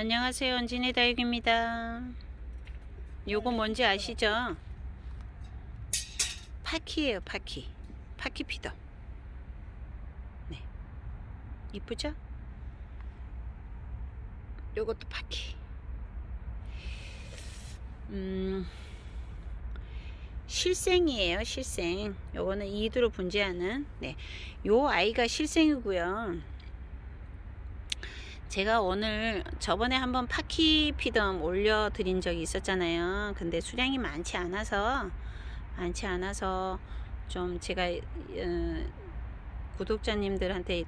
안녕하세요. 언진이 다육입니다. 요거 뭔지 아시죠? 파키예요, 파키. 파키 피더. 네. 이쁘죠? 요것도 파키. 음, 실생이에요, 실생. 요거는 이두로 분재하는, 네. 요 아이가 실생이고요. 제가 오늘 저번에 한번 파키 피덤 올려 드린 적이 있었잖아요. 근데 수량이 많지 않아서, 많지 않아서 좀 제가, 어, 구독자님들한테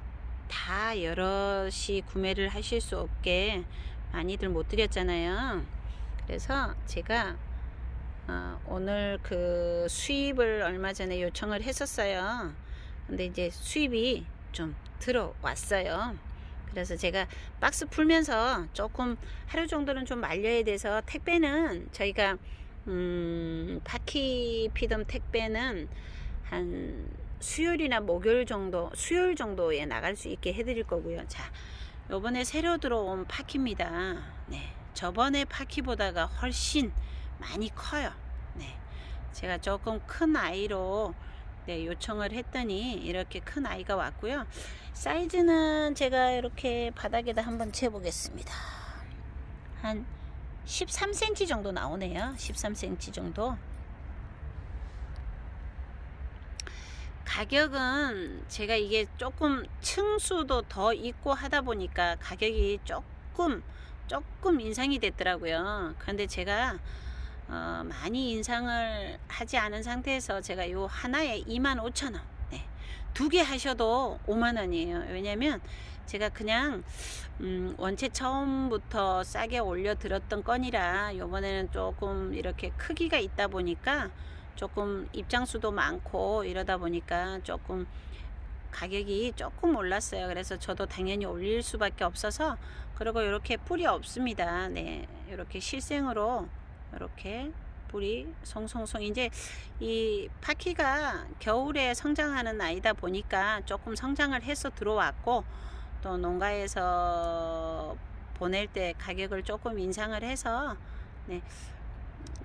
다 여럿이 구매를 하실 수 없게 많이들 못 드렸잖아요. 그래서 제가 어, 오늘 그 수입을 얼마 전에 요청을 했었어요. 근데 이제 수입이 좀 들어왔어요. 그래서 제가 박스 풀면서 조금 하루 정도는 좀 말려야 돼서 택배는 저희가 음, 파키 피덤 택배는 한 수요일이나 목요일 정도, 수요일 정도에 나갈 수 있게 해드릴 거고요. 자, 요번에 새로 들어온 파키입니다. 네. 저번에 파키보다가 훨씬 많이 커요. 네. 제가 조금 큰 아이로 네, 요청을 했더니 이렇게 큰 아이가 왔고요. 사이즈는 제가 이렇게 바닥에다 한번 재보겠습니다. 한 13cm 정도 나오네요. 13cm 정도. 가격은 제가 이게 조금 층수도 더 있고 하다 보니까 가격이 조금 조금 인상이 됐더라고요. 그런데 제가 어, 많이 인상을 하지 않은 상태에서 제가 요 하나에 25,000원 네. 두개 하셔도 5만원이에요 왜냐면 제가 그냥 음, 원체 처음부터 싸게 올려 들었던 건이라 요번에는 조금 이렇게 크기가 있다 보니까 조금 입장수도 많고 이러다 보니까 조금 가격이 조금 올랐어요. 그래서 저도 당연히 올릴 수밖에 없어서 그리고 이렇게 뿌리 없습니다. 네, 이렇게 실생으로 이렇게 뿌리 송송송 이제 이 파키가 겨울에 성장하는 아이다 보니까 조금 성장을 해서 들어왔고 또 농가에서 보낼 때 가격을 조금 인상을 해서 네,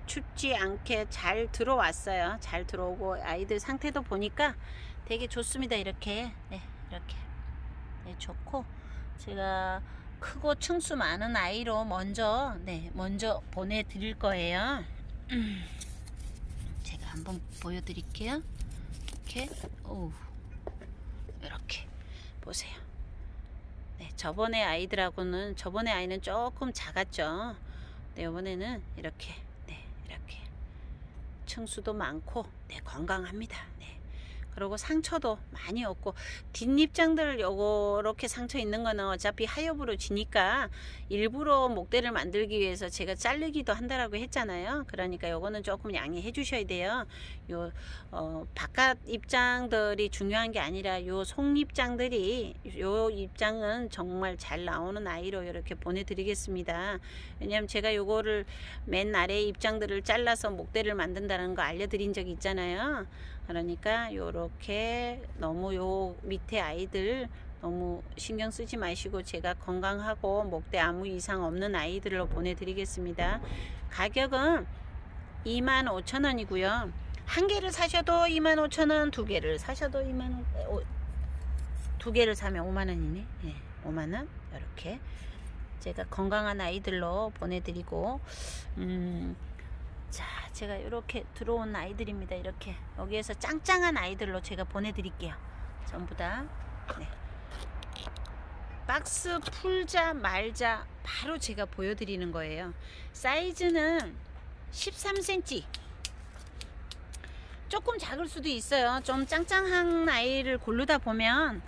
춥지 않게 잘 들어왔어요. 잘 들어오고 아이들 상태도 보니까 되게 좋습니다. 이렇게 네, 이렇게 네, 좋고 제가 크고 층수 많은 아이로 먼저 네 먼저 보내드릴 거예요. 음, 제가 한번 보여드릴게요. 이렇게 오 이렇게 보세요. 네 저번에 아이들하고는 저번에 아이는 조금 작았죠. 네 이번에는 이렇게 네 이렇게 층수도 많고 네 건강합니다. 네. 그리고 상처도 많이 없고 뒷입장들 요렇게 상처 있는 거는 어차피 하엽으로 지니까 일부러 목대를 만들기 위해서 제가 자르기도 한다라고 했잖아요. 그러니까 요거는 조금 양해해 주셔야 돼요. 요 어, 바깥 입장들이 중요한 게 아니라 요 속입장들이 요 입장은 정말 잘 나오는 아이로 이렇게 보내드리겠습니다. 왜냐면 제가 요거를 맨 아래 입장들을 잘라서 목대를 만든다는 거 알려드린 적이 있잖아요 그러니까 요렇게 너무 요 밑에 아이들 너무 신경 쓰지 마시고 제가 건강하고 목대 아무 이상 없는 아이들로 보내드리겠습니다. 가격은 25,000원이고요. 한 개를 사셔도 25,000원, 두 개를 사셔도 2만 두 개를 사면 5만 원이네. 예, 5만 원 이렇게 제가 건강한 아이들로 보내드리고 음. 자, 제가 이렇게 들어온 아이들입니다. 이렇게 여기에서 짱짱한 아이들로 제가 보내드릴게요. 전부 다. 네. 박스 풀자 말자 바로 제가 보여드리는 거예요. 사이즈는 13cm. 조금 작을 수도 있어요. 좀 짱짱한 아이를 고르다 보면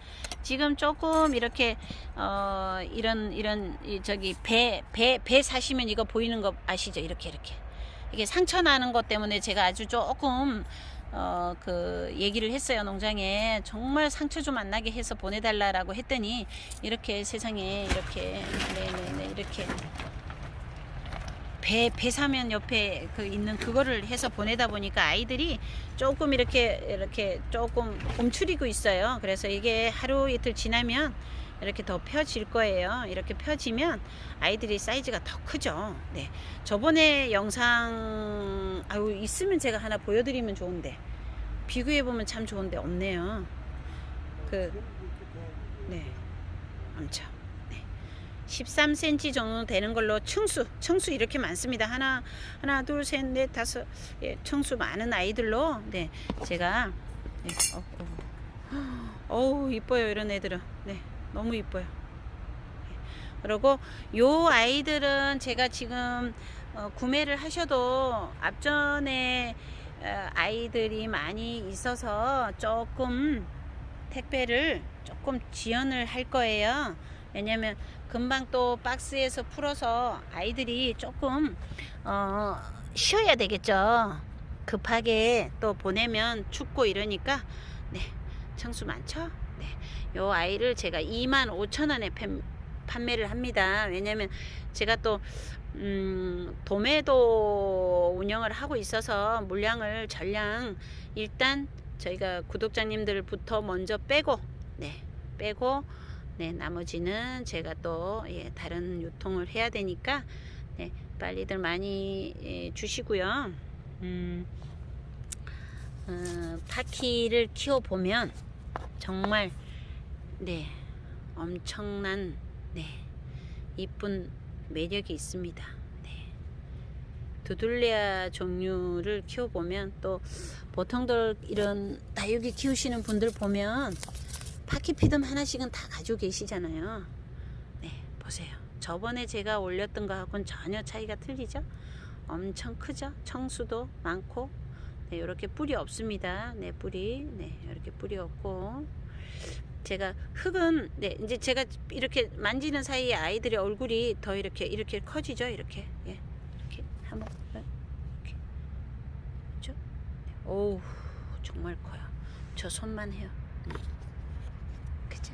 지금 조금 이렇게 어 이런 이런 이 저기 배 배 배 사시면 이거 보이는 거 아시죠? 이렇게 이렇게. 이게 상처 나는 것 때문에 제가 아주 조금 어 그 얘기를 했어요 농장에 정말 상처 좀 안 나게 해서 보내달라라고 했더니 이렇게 세상에 이렇게 네네네 이렇게 배, 배 사면 옆에 그 있는 그거를 해서 보내다 보니까 아이들이 조금 이렇게 이렇게 조금 움츠리고 있어요. 그래서 이게 하루 이틀 지나면 이렇게 더 펴질 거예요. 이렇게 펴지면 아이들이 사이즈가 더 크죠. 네. 저번에 영상 아유 있으면 제가 하나 보여드리면 좋은데 비교해 보면 참 좋은데 없네요. 그 네. 엄청. 네. 13cm 정도 되는 걸로 층수, 층수 이렇게 많습니다. 하나, 하나, 둘, 셋, 넷, 다섯, 예, 층수 많은 아이들로, 네, 제가, 네, 어, 어, 어우, 이뻐요, 이런 애들은. 네, 너무 이뻐요. 네. 그리고 요 아이들은 제가 지금 어, 구매를 하셔도 앞전에 어, 아이들이 많이 있어서 조금 택배를 조금 지연을 할 거예요. 왜냐면 금방 또 박스에서 풀어서 아이들이 조금 어, 쉬어야 되겠죠. 급하게 또 보내면 춥고 이러니까 네 청수 많죠. 네, 요 아이를 제가 2만 5천 원에 판- 판매를 합니다. 왜냐면 제가 또 음, 도매도 운영을 하고 있어서 물량을 전량 일단 저희가 구독자님들부터 먼저 빼고 네 빼고 네 나머지는 제가 또 예, 다른 유통을 해야 되니까 네 빨리들 많이 예, 주시고요 음, 어, 파키를 키워 보면 정말 네 엄청난 네 이쁜 매력이 있습니다 네 두들레아 종류를 키워 보면 또 보통들 이런 다육이 키우시는 분들 보면 파키피듬 하나씩은 다 가지고 계시잖아요. 네, 보세요. 저번에 제가 올렸던 거하고는 전혀 차이가 틀리죠? 엄청 크죠? 청수도 많고, 네, 이렇게 뿌리 없습니다. 네, 뿌리. 네, 이렇게 뿌리 없고. 제가 흙은, 네, 이제 제가 이렇게 만지는 사이에 아이들의 얼굴이 더 이렇게, 이렇게 커지죠? 이렇게. 예, 이렇게. 한번, 이렇게. 그죠? 오우 정말 커요. 저 손만 해요. 음. 그죠?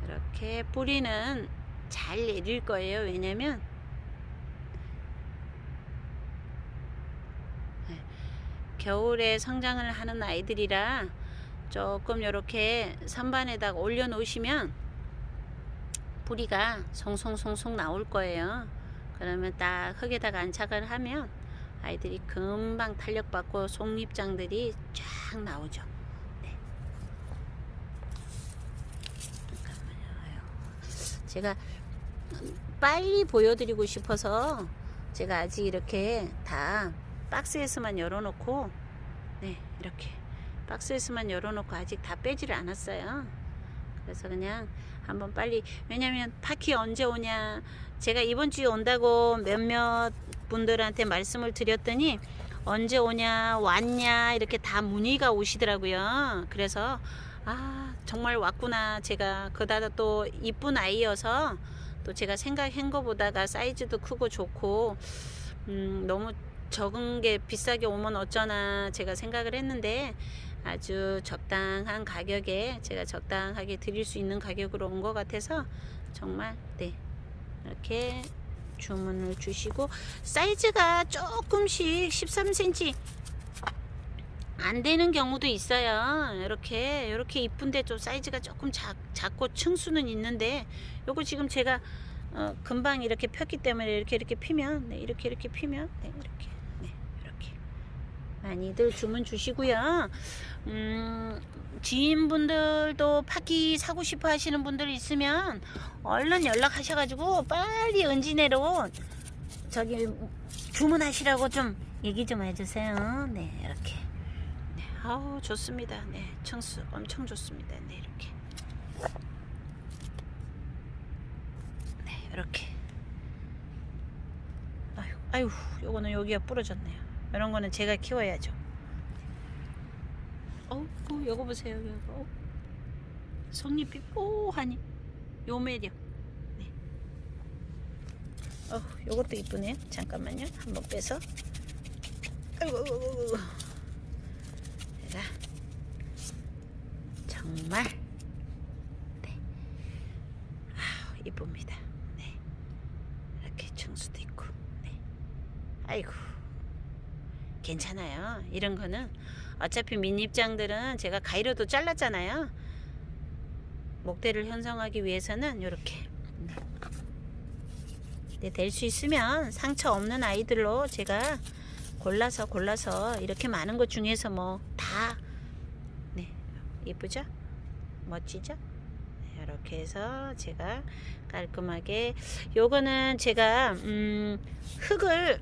네. 이렇게 뿌리는 잘 내릴 거예요. 왜냐면 네. 겨울에 성장을 하는 아이들이라 조금 이렇게 선반에다가 올려 놓으시면 뿌리가 송송송송 나올 거예요. 그러면 딱 흙에다가 안착을 하면 아이들이 금방 탄력받고 속잎장들이 쫙 나오죠. 네. 제가 빨리 보여드리고 싶어서 제가 아직 이렇게 다 박스에서만 열어놓고 네 이렇게 박스에서만 열어놓고 아직 다 빼지를 않았어요. 그래서 그냥 한번 빨리 왜냐면 파키 언제 오냐 제가 이번 주에 온다고 몇몇 분들한테 말씀을 드렸더니 언제 오냐 왔냐 이렇게 다 문의가 오시더라고요 그래서 아 정말 왔구나 제가 그다다 또 이쁜 아이여서 또 제가 생각한 것보다가 사이즈도 크고 좋고 음, 너무 적은 게 비싸게 오면 어쩌나 제가 생각을 했는데 아주 적당한 가격에 제가 적당하게 드릴 수 있는 가격으로 온 것 같아서 정말 네 이렇게 주문을 주시고 사이즈가 조금씩 13cm 안 되는 경우도 있어요. 이렇게 이렇게 이쁜데 좀 사이즈가 조금 작, 작고 층수는 있는데 요거 지금 제가 어, 금방 이렇게 폈기 때문에 이렇게 이렇게 피면 네, 이렇게 이렇게 피면 네, 이렇게 많이들 주문 주시고요. 음, 지인분들도 파기 사고 싶어 하시는 분들 있으면 얼른 연락하셔가지고 빨리 은진해로 저기 주문하시라고 좀 얘기 좀 해주세요. 네, 이렇게. 네, 아우 좋습니다. 네, 청수 엄청 좋습니다. 네, 이렇게. 네, 이렇게. 아유, 아유, 요거는 여기가 부러졌네요. 이런 거는 제가 키워야죠. 어우, 요거 보세요, 요거. 속잎이 뽀하니. 요 매력. 네. 어, 요것도 이쁘네요. 잠깐만요. 한번 빼서. 아이고, 아이고, 아이고. 제가 정말 네. 아, 이쁩니다. 네. 이렇게 청수도 있고. 네. 아이고. 괜찮아요. 이런 거는 어차피 민입장들은 제가 가위로도 잘랐잖아요. 목대를 형성하기 위해서는 이렇게 네, 될 수 있으면 상처 없는 아이들로 제가 골라서 골라서 이렇게 많은 것 중에서 뭐 다 네, 이쁘죠? 멋지죠? 네, 이렇게 해서 제가 깔끔하게 요거는 제가 음, 흙을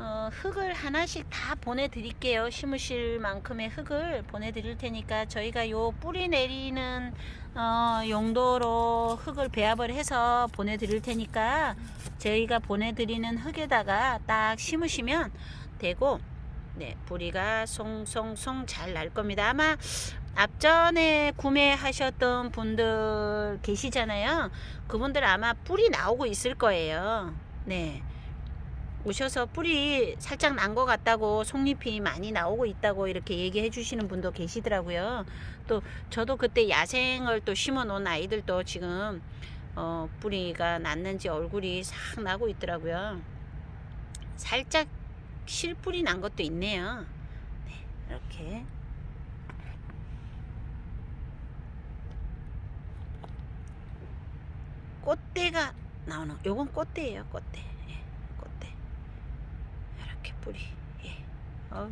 어, 흙을 하나씩 다 보내드릴게요. 심으실 만큼의 흙을 보내드릴 테니까 저희가 요 뿌리 내리는 어, 용도로 흙을 배합을 해서 보내드릴 테니까 저희가 보내드리는 흙에다가 딱 심으시면 되고 네, 뿌리가 송송송 잘 날 겁니다. 아마 앞전에 구매하셨던 분들 계시잖아요. 그분들 아마 뿌리 나오고 있을 거예요. 네. 오셔서 뿌리 살짝 난 것 같다고 속잎이 많이 나오고 있다고 이렇게 얘기해 주시는 분도 계시더라고요. 또 저도 그때 야생을 또 심어 놓은 아이들도 지금 어, 뿌리가 났는지 얼굴이 싹 나고 있더라고요. 살짝 실뿌리 난 것도 있네요. 네, 이렇게. 꽃대가 나오는 요건 꽃대예요 꽃대 뿌리 예. 어,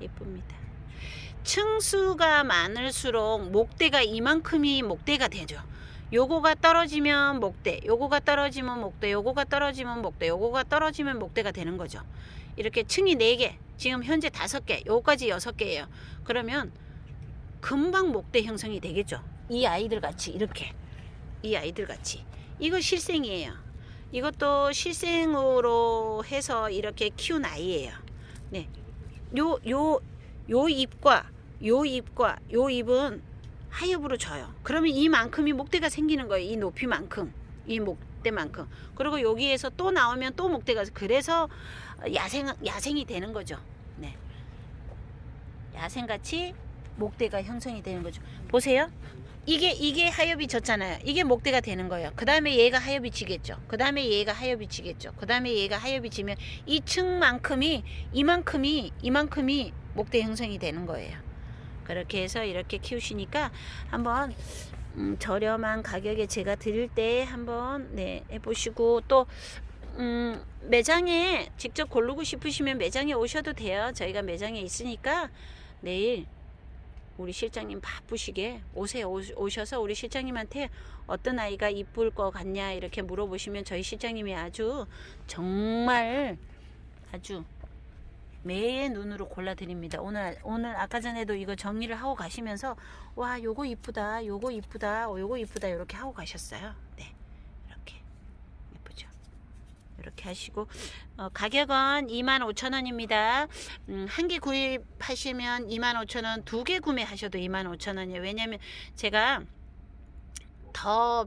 예쁩니다. 층수가 많을수록 목대가 이만큼이 목대가 되죠. 요거가 떨어지면 목대 요거가 떨어지면 목대 요거가 떨어지면 목대 요거가 떨어지면 목대가 되는 거죠. 이렇게 층이 4개 지금 현재 5개 요까지 6개예요. 그러면 금방 목대 형성이 되겠죠. 이 아이들 같이 이렇게. 이 아이들 같이. 이거 실생이에요. 이것도 실생으로 해서 이렇게 키운 아이예요. 네. 요, 요, 요 잎과 요 잎과 요 잎은 하엽으로 져요. 그러면 이만큼이 목대가 생기는 거예요. 이 높이만큼. 이 목대만큼. 그리고 여기에서 또 나오면 또 목대가 그래서 야생 야생이 되는 거죠. 네. 야생같이 목대가 형성이 되는 거죠. 보세요. 이게 이게 하엽이 졌잖아요. 이게 목대가 되는 거예요. 그 다음에 얘가 하엽이 지겠죠. 그 다음에 얘가 하엽이 지겠죠. 그 다음에 얘가 하엽이 지면 이 층만큼이 이만큼이 이만큼이 목대 형성이 되는 거예요. 그렇게 해서 이렇게 키우시니까 한번 음, 저렴한 가격에 제가 드릴 때 한번 네 해보시고 또 음, 매장에 직접 고르고 싶으시면 매장에 오셔도 돼요. 저희가 매장에 있으니까 내일 우리 실장님 바쁘시게 오세요. 오- 오셔서 우리 실장님한테 어떤 아이가 이쁠 것 같냐 이렇게 물어보시면 저희 실장님이 아주 정말 아주 매의 눈으로 골라드립니다. 오늘 오늘 아까 전에도 이거 정리를 하고 가시면서 와 요거 이쁘다, 요거 이쁘다, 어, 요거 이쁘다 이렇게 하고 가셨어요. 네. 이렇게 하시고 어, 가격은 25,000원입니다. 음, 한 개 구입하시면 25,000원, 두 개 구매하셔도 25,000원이에요. 왜냐면 제가 더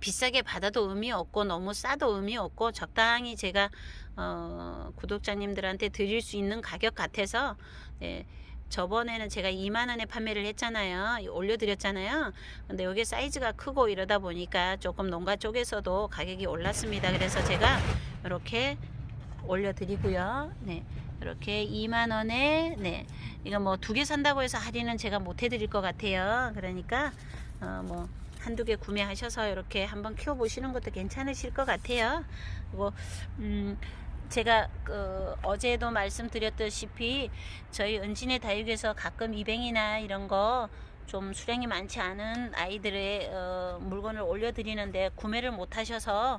비싸게 받아도 의미 없고 너무 싸도 의미 없고 적당히 제가 어, 구독자님들한테 드릴 수 있는 가격 같아서 예, 저번에는 제가 2만 원에 판매를 했잖아요. 올려드렸잖아요. 근데 여기 사이즈가 크고 이러다 보니까 조금 농가 쪽에서도 가격이 올랐습니다. 그래서 제가 이렇게 올려드리고요. 네. 이렇게 2만 원에 네. 이거 뭐 두 개 산다고 해서 할인은 제가 못 해드릴 것 같아요. 그러니까 어, 뭐 한두 개 구매하셔서 이렇게 한번 키워보시는 것도 괜찮으실 것 같아요. 그리고 음, 제가 그 어제도 말씀드렸다시피 저희 은진의 다육에서 가끔 이뱅이나 이런 거 좀 수량이 많지 않은 아이들의 어, 물건을 올려드리는데 구매를 못 하셔서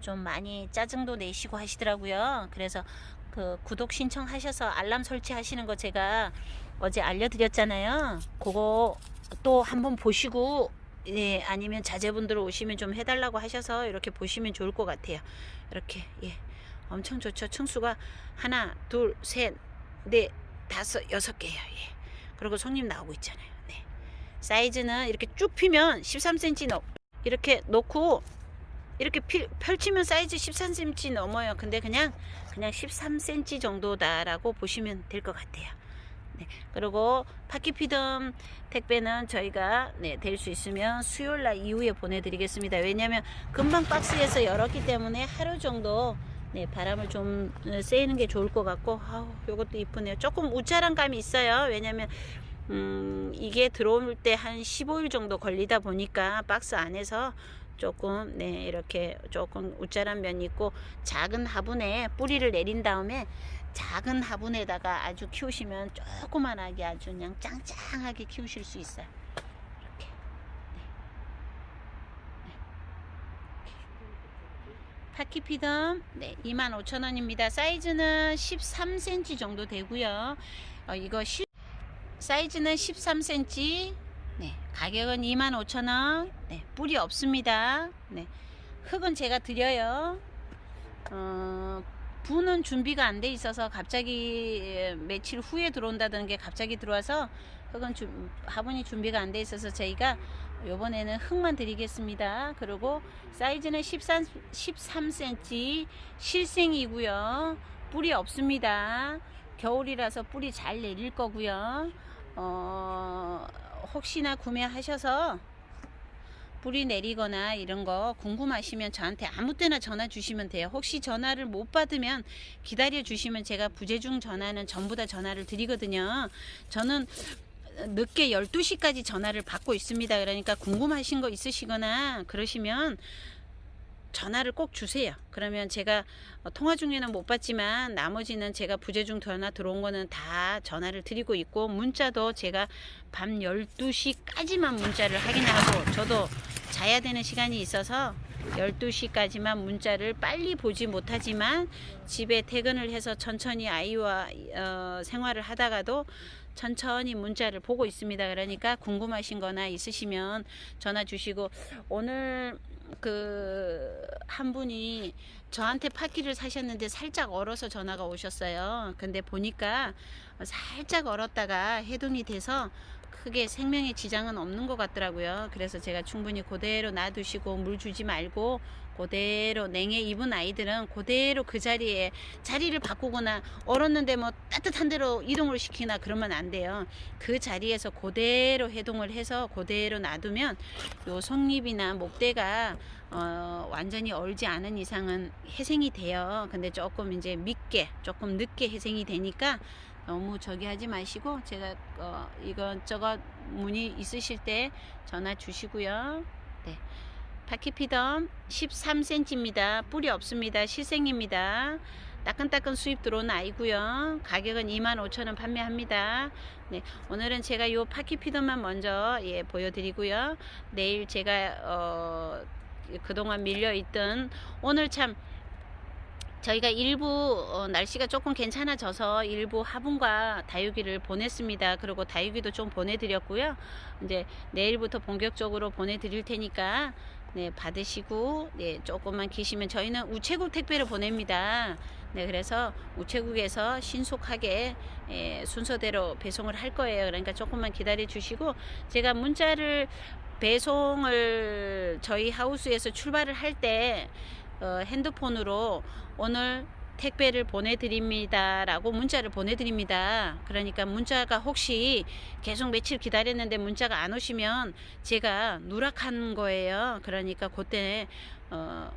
좀 많이 짜증도 내시고 하시더라고요. 그래서 그 구독 신청하셔서 알람 설치하시는 거 제가 어제 알려드렸잖아요. 그거 또 한번 보시고 예, 아니면 자제분들 오시면 좀 해달라고 하셔서 이렇게 보시면 좋을 것 같아요. 이렇게 예, 엄청 좋죠. 층수가 하나, 둘, 셋, 넷, 다섯, 여섯 개예요. 예. 그리고 손님 나오고 있잖아요. 네. 사이즈는 이렇게 쭉 피면 13cm 넘 이렇게 놓고 이렇게 피, 펼치면 사이즈 13cm 넘어요. 근데 그냥 그냥 13cm 정도다라고 보시면 될 것 같아요. 네. 그리고 파키피덤 택배는 저희가 네, 될 수 있으면 수요일 날 이후에 보내드리겠습니다. 왜냐하면 금방 박스에서 열었기 때문에 하루 정도 네, 바람을 좀 쐬는 게 좋을 것 같고 아우 요것도 이쁘네요. 조금 우짜란 감이 있어요. 왜냐면 음, 이게 들어올 때 한 15일 정도 걸리다 보니까 박스 안에서 조금 네 이렇게 조금 우짜란 면이 있고 작은 화분에 뿌리를 내린 다음에 작은 화분에다가 아주 키우시면 조그만하게 아주 그냥 짱짱하게 키우실 수 있어요. 이렇게. 네. 네. 파키피덤 네 25,000원입니다. 사이즈는 13cm 정도 되고요. 어, 이거 실 사이즈는 13cm. 네, 가격은 25,000원. 네, 뿌리 없습니다. 네, 흙은 제가 드려요. 어, 부는 준비가 안 돼 있어서 갑자기 에, 며칠 후에 들어온다는 게 갑자기 들어와서 흙은 주, 화분이 준비가 안 돼 있어서 저희가 요번에는 흙만 드리겠습니다. 그리고 사이즈는 13, 13cm 실생이고요. 뿌리 없습니다. 겨울이라서 뿌리 잘 내릴 거고요. 어, 혹시나 구매하셔서 뿌리 내리거나 이런 거 궁금하시면 저한테 아무 때나 전화 주시면 돼요. 혹시 전화를 못 받으면 기다려 주시면 제가 부재중 전화는 전부 다 전화를 드리거든요. 저는 늦게 12시까지 전화를 받고 있습니다. 그러니까 궁금하신 거 있으시거나 그러시면 전화를 꼭 주세요. 그러면 제가 어, 통화 중에는 못 받지만 나머지는 제가 부재중 전화 들어온 거는 다 전화를 드리고 있고 문자도 제가 밤 12시까지만 문자를 확인하고 저도 자야 되는 시간이 있어서 12시까지만 문자를 빨리 보지 못하지만 집에 퇴근을 해서 천천히 아이와 어, 생활을 하다가도 천천히 문자를 보고 있습니다. 그러니까 궁금하신 거나 있으시면 전화 주시고 오늘 그 한 분이 저한테 파키를 사셨는데 살짝 얼어서 전화가 오셨어요. 근데 보니까 살짝 얼었다가 해동이 돼서 크게 생명에 지장은 없는 것 같더라고요. 그래서 제가 충분히 그대로 놔두시고 물 주지 말고 그대로 냉해 입은 아이들은 그대로 그 자리에 자리를 바꾸거나 얼었는데 뭐 따뜻한 데로 이동을 시키나 그러면 안 돼요. 그 자리에서 그대로 해동을 해서 그대로 놔두면 요 속잎이나 목대가 어, 완전히 얼지 않은 이상은 해생이 돼요. 근데 조금 이제 늦게, 조금 늦게 해생이 되니까 너무 저기 하지 마시고 제가 어, 이것저것 문의 있으실 때 전화 주시고요. 네. 바퀴피덤 13cm입니다. 뿌리 없습니다. 실생입니다. 따끈따끈 수입 들어온 아이고요. 가격은 25,000원 판매합니다. 네, 오늘은 제가 요 파키피덤만 먼저 예, 보여드리고요. 내일 제가 어, 그동안 밀려있던 오늘 참 저희가 일부 어, 날씨가 조금 괜찮아져서 일부 화분과 다육이를 보냈습니다. 그리고 다육이도 좀 보내드렸고요. 이제 내일부터 본격적으로 보내드릴 테니까 네, 받으시고 네, 조금만 기시면 저희는 우체국 택배를 보냅니다. 네, 그래서 우체국에서 신속하게 예, 순서대로 배송을 할 거예요. 그러니까 조금만 기다려 주시고 제가 문자를 배송을 저희 하우스에서 출발을 할때 어, 핸드폰으로 오늘 택배를 보내드립니다. 라고 문자를 보내드립니다. 그러니까 문자가 혹시 계속 며칠 기다렸는데 문자가 안 오시면 제가 누락한 거예요. 그러니까 그때, 어,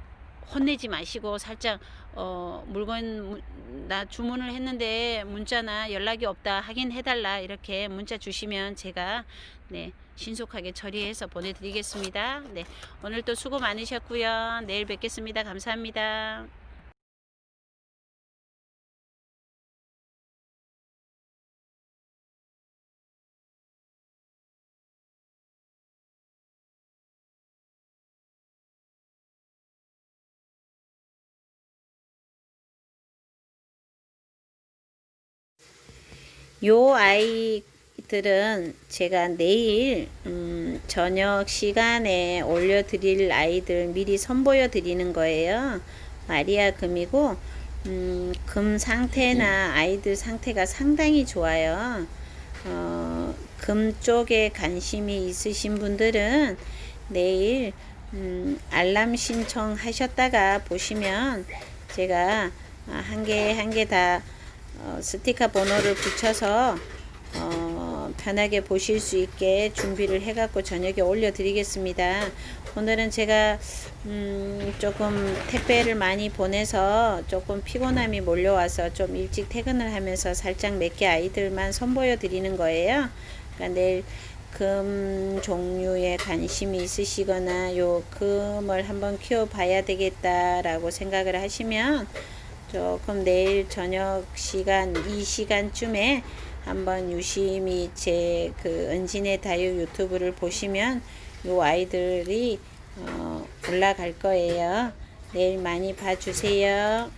혼내지 마시고 살짝, 어, 물건, 무- 나 주문을 했는데 문자나 연락이 없다 확인해달라. 이렇게 문자 주시면 제가, 네, 신속하게 처리해서 보내드리겠습니다. 네, 오늘 또 수고 많으셨고요. 내일 뵙겠습니다. 감사합니다. 요 아이들은 제가 내일 음, 저녁 시간에 올려드릴 아이들 미리 선보여 드리는 거예요. 마리아 금이고 음, 금 상태나 아이들 상태가 상당히 좋아요. 어, 금 쪽에 관심이 있으신 분들은 내일 음, 알람 신청하셨다가 보시면 제가 한 개 한 개 다 어, 스티커 번호를 붙여서 어, 편하게 보실 수 있게 준비를 해갖고 저녁에 올려드리겠습니다. 오늘은 제가 음, 조금 택배를 많이 보내서 조금 피곤함이 몰려와서 좀 일찍 퇴근을 하면서 살짝 몇 개 아이들만 선보여 드리는 거예요. 그러니까 내일 금 종류에 관심이 있으시거나 요 금을 한번 키워봐야 되겠다라고 생각을 하시면 조금 내일 저녁 시간 이 시간쯤에 한번 유심히 제 그 은진의 다육 유튜브를 보시면 요 아이들이 어, 올라갈 거예요. 내일 많이 봐주세요.